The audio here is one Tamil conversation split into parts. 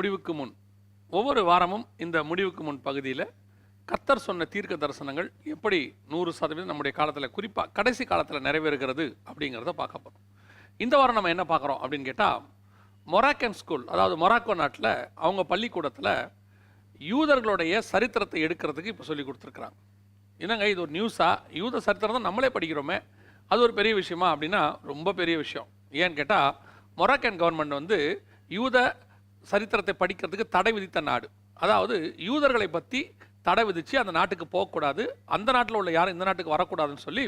முடிவுக்கு முன். ஒவ்வொரு வாரமும் இந்த முடிவுக்கு முன் பகுதியில் கத்தர் சொன்ன தீர்க்க தரிசனங்கள் எப்படி நூறு சதவீதம் நம்முடைய காலத்தில் குறிப்பாக கடைசி காலத்தில் நிறைவேறுகிறது அப்படிங்கிறத பார்க்க போகிறோம் இந்த வாரம் நம்ம என்ன பார்க்குறோம் அப்படின்னு கேட்டால் மொராக்கன் ஸ்கூல் அதாவது மொராக்கோ நாட்டில் அவங்க பள்ளிக்கூடத்தில் யூதர்களுடைய சரித்திரத்தை எடுக்கிறதுக்கு இப்போ சொல்லி கொடுத்துருக்குறாங்க. என்னங்க இது ஒரு நியூஸாக யூத சரித்திரம் தான் நம்மளே படிக்கிறோமே. அது ஒரு பெரிய விஷயமா அப்படின்னா ரொம்ப பெரிய விஷயம். ஏன்னு கேட்டால் மொராக்கன் கவர்மெண்ட் வந்து யூத சரித்திரத்தை படிக்கிறதுக்கு தடை விதித்த நாடு. அதாவது யூதர்களை பற்றி தடை விதித்து அந்த நாட்டுக்கு போகக்கூடாது. அந்த நாட்டில் உள்ள யாரும் இந்த நாட்டுக்கு வரக்கூடாதுன்னு சொல்லி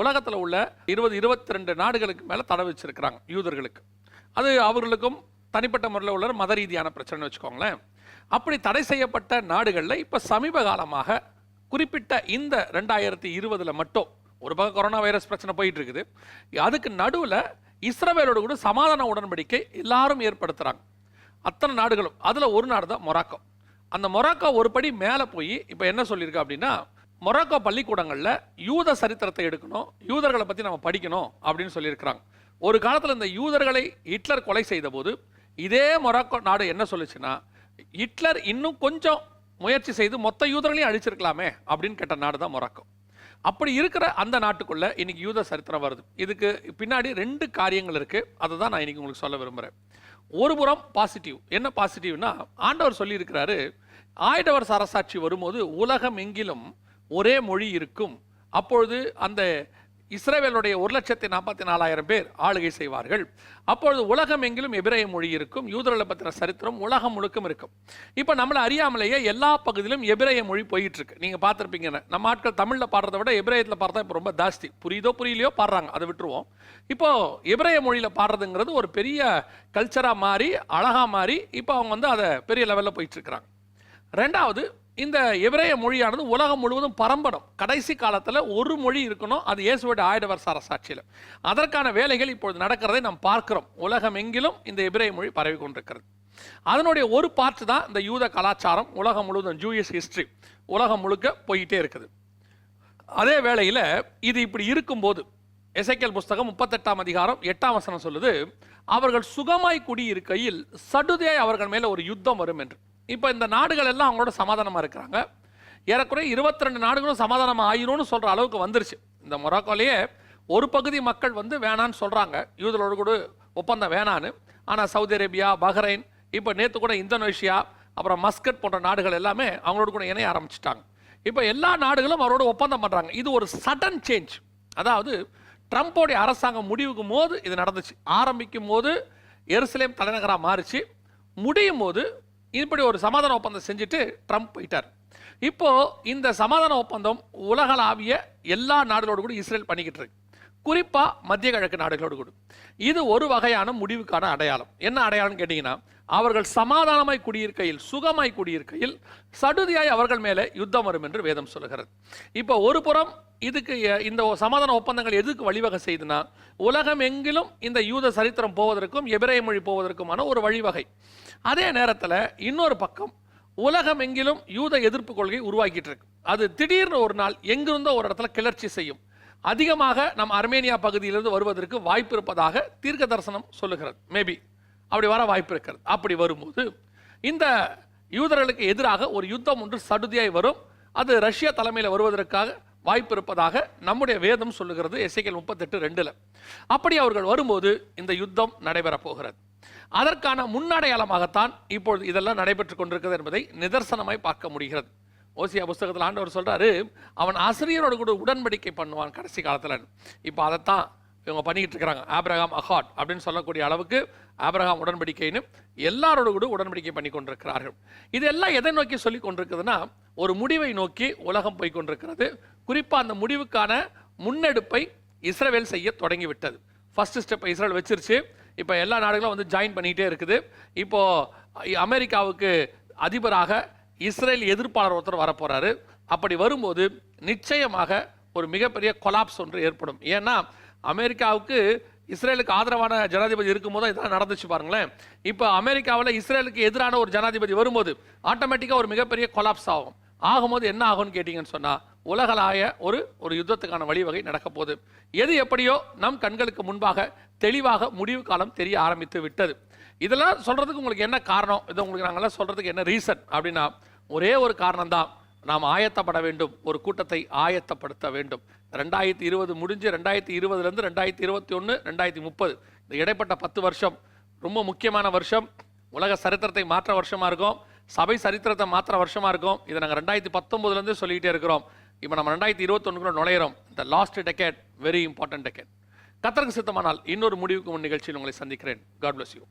உலகத்தில் உள்ள இருபது இருபத்தி ரெண்டு நாடுகளுக்கு மேலே தடை வச்சிருக்கிறாங்க யூதர்களுக்கு. அது அவர்களுக்கும் தனிப்பட்ட முறையில் உள்ள மத ரீதியான பிரச்சனை வச்சுக்கோங்களேன். அப்படி தடை செய்யப்பட்ட நாடுகளில் இப்போ சமீப காலமாக குறிப்பிட்ட இந்த ரெண்டாயிரத்தி இருபதில் மட்டும் ஒரு பக்கம் கொரோனா வைரஸ் பிரச்சனை போயிட்டு இருக்குது அதுக்கு நடுவில் இஸ்ரவேலோடு கூட சமாதான உடன்படிக்கை எல்லாரும் ஏற்படுத்துகிறாங்க அத்தனை நாடுகளும். அதில் ஒரு நாடு தான் மொராக்கோ. அந்த மொராக்கோ ஒரு படி மேலே போய் இப்போ என்ன சொல்லியிருக்கு அப்படின்னா மொராக்கோ பள்ளிக்கூடங்களில் யூத சரித்திரத்தை எடுக்கணும் யூதர்களை பற்றி நம்ம படிக்கணும் அப்படின்னு சொல்லியிருக்கிறாங்க. ஒரு காலத்தில் இந்த யூதர்களை ஹிட்லர் கொலை செய்த போது இதே மொராக்கோ நாடு என்ன சொல்லுச்சுன்னா ஹிட்லர் இன்னும் கொஞ்சம் முயற்சி செய்து மொத்த யூதர்களையும் அழிச்சிருக்கலாமே அப்படின்னு கேட்ட நாடு தான் மொராக்கோ. அப்படி இருக்கிற அந்த நாட்டுக்குள்ள இன்னைக்கு யூத சரித்திரம் வருது. இதுக்கு பின்னாடி ரெண்டு காரியங்கள் இருக்கு. அதை தான் நான் இன்னைக்கு உங்களுக்கு சொல்ல விரும்புகிறேன் ஒரு புறம் பாசிட்டிவ் என்ன பாசிட்டிவ்னா ஆண்டவர் சொல்லியிருக்கிறாரு ஆயிடவர் அரசாட்சி வரும்போது உலகம் எங்கிலும் ஒரே மொழி இருக்கும். அப்பொழுது அந்த இஸ்ரேவேலுடைய ஒரு லட்சத்தி நாற்பத்தி நாலாயிரம் பேர் ஆளுகை செய்வார்கள். அப்பொழுது உலகம் எங்கிலும் எபிரேய மொழி இருக்கும் யூதர்களை பற்றின சரித்திரம் உலகம் முழுக்கும் இருக்கும். இப்போ நம்மளை அறியாமலேயே எல்லா பகுதியிலும் எபிரேய மொழி போயிட்டு இருக்கு நீங்கள் பார்த்துருப்பீங்க நம்ம ஆட்கள் தமிழில் பாடுறதை விட எபிரேயத்தில் பாடுறதா இப்போ ரொம்ப ஜாஸ்தி. புரியுதோ புரியலையோ பாடுறாங்க அதை விட்டுருவோம். இப்போ எபிரேய மொழியில் பாடுறதுங்கிறது ஒரு பெரிய கல்ச்சராக மாறி அழகாக மாறி இப்போ அவங்க வந்து அதை பெரிய லெவலில் போயிட்டு இருக்கிறாங்க ரெண்டாவது இந்த எபிரேய மொழியானது உலகம் முழுவதும் பரம்பரம் கடைசி காலத்தில் ஒரு மொழி இருக்கணும் அது இயேசுவோட ஆயிட வருஷ அரசாட்சியில். அதற்கான வேலைகள் இப்பொழுது நடக்கிறதை நாம் பார்க்கிறோம். உலகம் எங்கிலும் இந்த எபிரேய மொழி பரவி கொண்டிருக்கிறது. அதனுடைய ஒரு பார்ட் தான் இந்த யூத கலாச்சாரம். உலகம் முழுவதும் ஜூயிஸ் ஹிஸ்ட்ரி உலகம் முழுக்க போயிட்டே இருக்குது. அதே வேளையில் இது இப்படி இருக்கும்போது எசைக்கல் புஸ்தகம் முப்பத்தெட்டாம் அதிகாரம் எட்டாம் வசனம் சொல்லுது அவர்கள் சுகமாய் குடியிருக்கையில் சடுதியாய் அவர்கள் மேலே ஒரு யுத்தம் வரும் என்று. இப்போ இந்த நாடுகள் எல்லாம் அவங்களோட சமாதானமாக இருக்கிறாங்க. ஏறக்குறைய இருபத்தி ரெண்டு நாடுகளும் சமாதானமாக ஆயிரும்னு சொல்கிற அளவுக்கு வந்துருச்சு. இந்த மொராக்கோலேயே ஒரு பகுதி மக்கள் வந்து வேணான்னு சொல்கிறாங்க யூதலோடு கூட ஒப்பந்தம் வேணான்னு. ஆனால் சவுதி அரேபியா பஹ்ரைன் இப்போ நேற்று கூட இந்தோனேஷியா அப்புறம் மஸ்கட் போன்ற நாடுகள் எல்லாமே அவங்களோட கூட இணைய ஆரம்பிச்சிட்டாங்க. இப்போ எல்லா நாடுகளும் அவரோட ஒப்பந்தம் பண்ணுறாங்க இது ஒரு சடன் சேஞ்ச் அதாவது ட்ரம்ப்போடைய அரசாங்கம் முடிவுக்கும் போது இது நடந்துச்சு. ஆரம்பிக்கும் போது எருசலேம் தலைநகராக மாறிச்சு. முடியும் போது இப்படி ஒரு சமாதான ஒப்பந்தம் செஞ்சுட்டு ட்ரம்ப் போயிட்டார். இப்போது இந்த சமாதான ஒப்பந்தம் உலகளாவிய எல்லா நாடுகளோடு கூட இஸ்ரேல் பண்ணிக்கிட்டு இருக்கு. குறிப்பாக மத்திய கிழக்கு நாடுகளோடு கூடும். இது ஒரு வகையான முடிவுக்கான அடையாளம். என்ன அடையாளம்னு கேட்டிங்கன்னா அவர்கள் சமாதானமாய் குடியிருக்கையில் சுகமாய் குடியிருக்கையில் சடுதியாய் அவர்கள் மேலே யுத்தம் வரும் என்று வேதம் சொல்கிறது இப்போ ஒரு புறம் இதுக்கு இந்த சமாதான ஒப்பந்தங்கள் எதுக்கு வழிவகை செய்துனா உலகம் எங்கிலும் இந்த யூத சரித்திரம் போவதற்கும் எபிரேய மொழி போவதற்குமான ஒரு வழிவகை. அதே நேரத்தில் இன்னொரு பக்கம் உலகம் எங்கிலும் யூத எதிர்ப்பு கொள்கை உருவாக்கிட்டு இருக்கு. அது திடீர்னு ஒரு நாள் எங்கிருந்தோ ஒரு இடத்துல கிளர்ச்சி செய்யும். அதிகமாக நம் அர்மேனியா பகுதியிலிருந்து வருவதற்கு வாய்ப்பு இருப்பதாக தீர்க்க தரிசனம் சொல்லுகிறது. மேபி அப்படி வர வாய்ப்பு இருக்கிறது. அப்படி வரும்போது இந்த யூதர்களுக்கு எதிராக ஒரு யுத்தம் ஒன்று சடுதியாய் வரும். அது ரஷ்யா தலைமையில் வருவதற்காக வாய்ப்பு இருப்பதாக நம்முடைய வேதம் சொல்லுகிறது. எஸ்ஐகள் முப்பத்தெட்டு ரெண்டில். அப்படி அவர்கள் வரும்போது இந்த யுத்தம் நடைபெறப் போகிறது. அதற்கான முன்னடையாளமாகத்தான் இப்பொழுது இதெல்லாம் நடைபெற்று கொண்டிருக்கிறது என்பதை நிதர்சனமாய் பார்க்க முடிகிறது. ஓசியா புஸ்தகத்தில் ஆண்டவர் சொல்கிறாரு அவன் ஆசிரியரோட கூட உடன்படிக்கை பண்ணுவான் கடைசி காலத்தில். இப்போ அதைத்தான் இவங்க பண்ணிக்கிட்டு இருக்கிறாங்க. ஆப்ரஹாம் அஹாட் அப்படின்னு சொல்லக்கூடிய அளவுக்கு ஆப்ரஹாம் உடன்படிக்கைன்னு எல்லாரோட கூட உடன்படிக்கை பண்ணி கொண்டிருக்கிறார்கள். இதெல்லாம் எதை நோக்கி சொல்லி கொண்டிருக்குதுன்னா ஒரு முடிவை நோக்கி உலகம் போய் கொண்டிருக்கிறது. குறிப்பாக அந்த முடிவுக்கான முன்னெடுப்பை இஸ்ரவேல் செய்ய தொடங்கிவிட்டது. ஃபஸ்ட்டு ஸ்டெப்பை இஸ்ரேல் வச்சிருச்சு. இப்போ எல்லா நாடுகளும் வந்து ஜாயின் பண்ணிக்கிட்டே இருக்குது. இப்போது அமெரிக்காவுக்கு அதிபராக இஸ்ரேல் எதிர்ப்பாளர் ஒருத்தர் வரப்போகிறாரு அப்படி வரும்போது நிச்சயமாக ஒரு மிகப்பெரிய கொலாப்ஸ் ஒன்று ஏற்படும். ஏன்னா அமெரிக்காவுக்கு இஸ்ரேலுக்கு ஆதரவான ஜனாதிபதி இருக்கும்போது இதெல்லாம் நடந்துச்சு பாருங்களேன். இப்போ அமெரிக்காவில் இஸ்ரேலுக்கு எதிரான ஒரு ஜனாதிபதி வரும்போது ஆட்டோமேட்டிக்காக ஒரு மிகப்பெரிய கொலாப்ஸ் ஆகும். ஆகும்போது என்ன ஆகும்னு கேட்டிங்கன்னு சொன்னால் உலகளாய ஒரு ஒரு யுத்தத்துக்கான வழிவகை நடக்கப்போகுது எது எப்படியோ நம் கண்களுக்கு முன்பாக தெளிவாக முடிவு காலம் தெரிய ஆரம்பித்து விட்டது. இதெல்லாம் சொல்கிறதுக்கு உங்களுக்கு என்ன காரணம்? இதை உங்களுக்கு நாங்கள்லாம் சொல்கிறதுக்கு என்ன ரீசன் அப்படின்னா ஒரே ஒரு காரணம் தான் நாம் ஆயத்தப்பட வேண்டும். ஒரு கூட்டத்தை ஆயத்தப்படுத்த வேண்டும். ரெண்டாயிரத்தி இருபது முடிஞ்சு ரெண்டாயிரத்தி இருபதுலேருந்து ரெண்டாயிரத்தி இருபத்தி ஒன்று ரெண்டாயிரத்தி முப்பது. இந்த இடைப்பட்ட பத்து வருஷம் ரொம்ப முக்கியமான வருஷம். உலக சரித்திரத்தை மாற்ற வருஷமாக இருக்கும். சபை சரித்திரத்தை மாற்ற வருஷமாக இருக்கும். இதை நாங்கள் ரெண்டாயிரத்தி பத்தொம்போதுலேருந்து சொல்லிக்கிட்டே இருக்கிறோம். இப்போ நம்ம ரெண்டாயிரத்தி இருபத்தொன்னுக்குள்ள நுழையிறோம். இந்த last decade very important decade கத்தருக்கு சித்தமானால் இன்னொரு முடிவுக்கு முன் நிகழ்ச்சியில் உங்களை சந்திக்கிறேன். God bless you